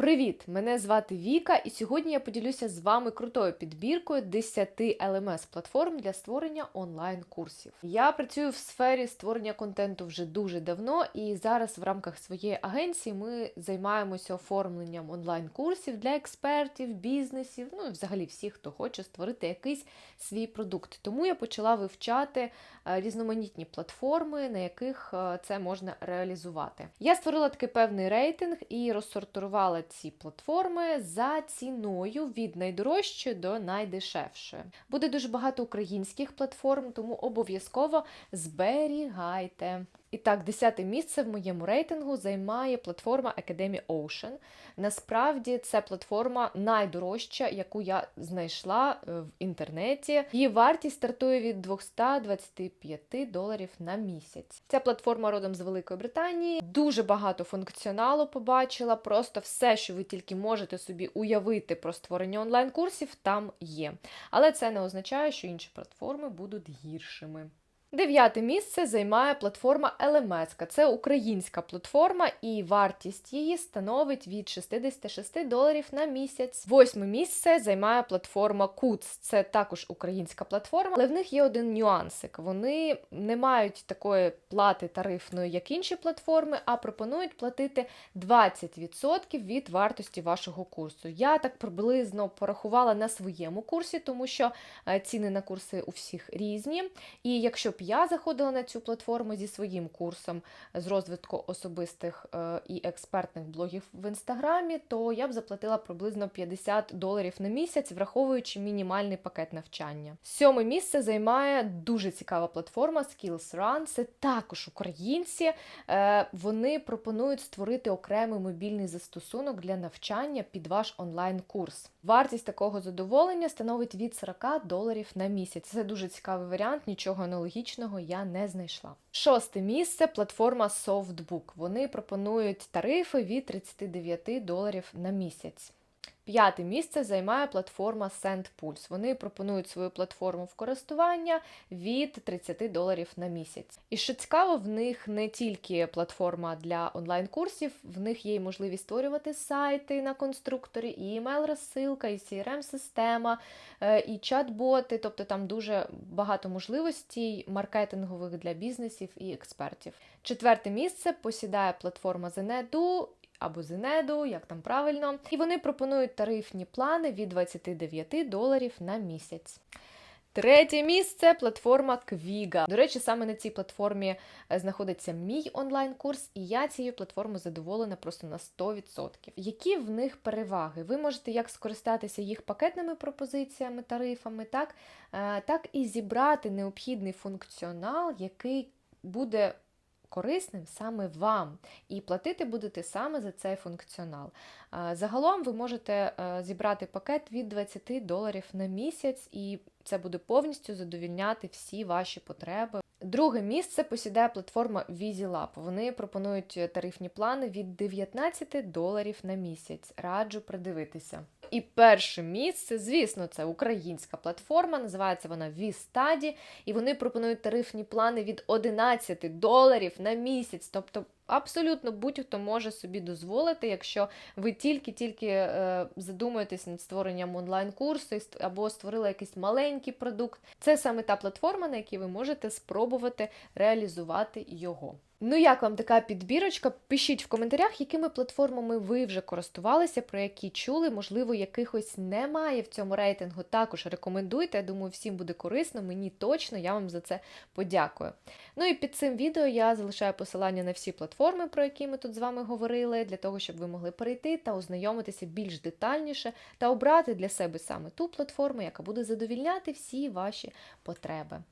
Привіт! Мене звати Віка, і сьогодні я поділюся з вами крутою підбіркою 10 LMS платформ для створення онлайн-курсів. Я працюю в сфері створення контенту вже дуже давно, і зараз в рамках своєї агенції ми займаємося оформленням онлайн-курсів для експертів, бізнесів, ну і взагалі всіх, хто хоче створити якийсь свій продукт. Тому я почала вивчати е, різноманітні платформи, на яких е, це можна реалізувати. Я створила такий певний рейтинг і розсортувала ці платформи за ціною від найдорожчої до найдешевшої. Буде дуже багато українських платформ, тому обов'язково зберігайте. І так, десяте місце в моєму рейтингу займає платформа Academy Ocean. Насправді це платформа найдорожча, яку я знайшла е, в інтернеті. Її вартість стартує від 225 доларів на місяць. Ця платформа родом з Великої Британії. Дуже багато функціоналу побачила. Просто все, що ви тільки можете собі уявити про створення онлайн-курсів, там є. Але це не означає, що інші платформи будуть гіршими. Дев'яте місце займає платформа LMS. Це українська платформа, і вартість її становить від 66 доларів на місяць. Восьме місце займає платформа Kuts. Це також українська платформа, але в них є один нюансик. Вони не мають такої плати тарифної, як інші платформи, а пропонують платити 20% від вартості вашого курсу. Я так приблизно порахувала на своєму курсі, тому що е, ціни на курси у всіх різні. І якщо я заходила на цю платформу зі своїм курсом з розвитку особистих е, і експертних блогів в інстаграмі, то я б заплатила приблизно 50 доларів на місяць, враховуючи мінімальний пакет навчання. Сьоме місце займає дуже цікава платформа Skills Run. Це також українці. Е, Вони пропонують створити окремий мобільний застосунок для навчання під ваш онлайн-курс. Вартість такого задоволення становить від 40 доларів на місяць. Це дуже цікавий варіант, нічого аналогічного я не знайшла. Шосте місце платформа Softbook. Вони пропонують тарифи від 39 доларів на місяць. П'яте місце займає платформа SendPulse. Вони пропонують свою платформу в користування від 30 доларів на місяць. І що цікаво, в них не тільки платформа для онлайн-курсів, в них є й можливість створювати сайти на конструкторі, і емейл-розсилка, і CRM-система, і чат-боти. Тобто там дуже багато можливостей маркетингових для бізнесів і експертів. Четверте місце посідає платформа Zenedu або Зенеду, як там правильно, і вони пропонують тарифні плани від 29 доларів на місяць. Третє місце платформа Квіга. До речі, саме на цій платформі е, знаходиться мій онлайн-курс, і я цією платформою задоволена просто на 100%. Які в них переваги? Ви можете як скористатися їх пакетними пропозиціями, тарифами, так, е, так і зібрати необхідний функціонал, який буде корисним саме вам, і платити будете саме за цей функціонал. Загалом ви можете е, зібрати пакет від 20 доларів на місяць, і це буде повністю задовільняти всі ваші потреби. Друге місце посідає платформа VisiLab. Вони пропонують тарифні плани від 19 доларів на місяць. Раджу придивитися. І перше місце, звісно, це українська платформа, називається вона VStudy, і вони пропонують тарифні плани від 11 доларів на місяць. Тобто абсолютно будь-хто може собі дозволити, якщо ви тільки-тільки е, задумуєтесь над створенням онлайн-курсу або створили якийсь маленький продукт. Це саме та платформа, на якій ви можете спробувати реалізувати його. Ну, як вам така підбірочка? Пишіть в коментарях, якими платформами ви вже користувалися, про які чули, можливо, якихось немає в цьому рейтингу. Також рекомендуйте. Я думаю, всім буде корисно, мені точно, я вам за це подякую. Ну і під цим відео я залишаю посилання на всі платформи, про які ми тут з вами говорили, для того, щоб ви могли перейти та ознайомитися більш детальніше та обрати для себе саме ту платформу, яка буде задовільняти всі ваші потреби.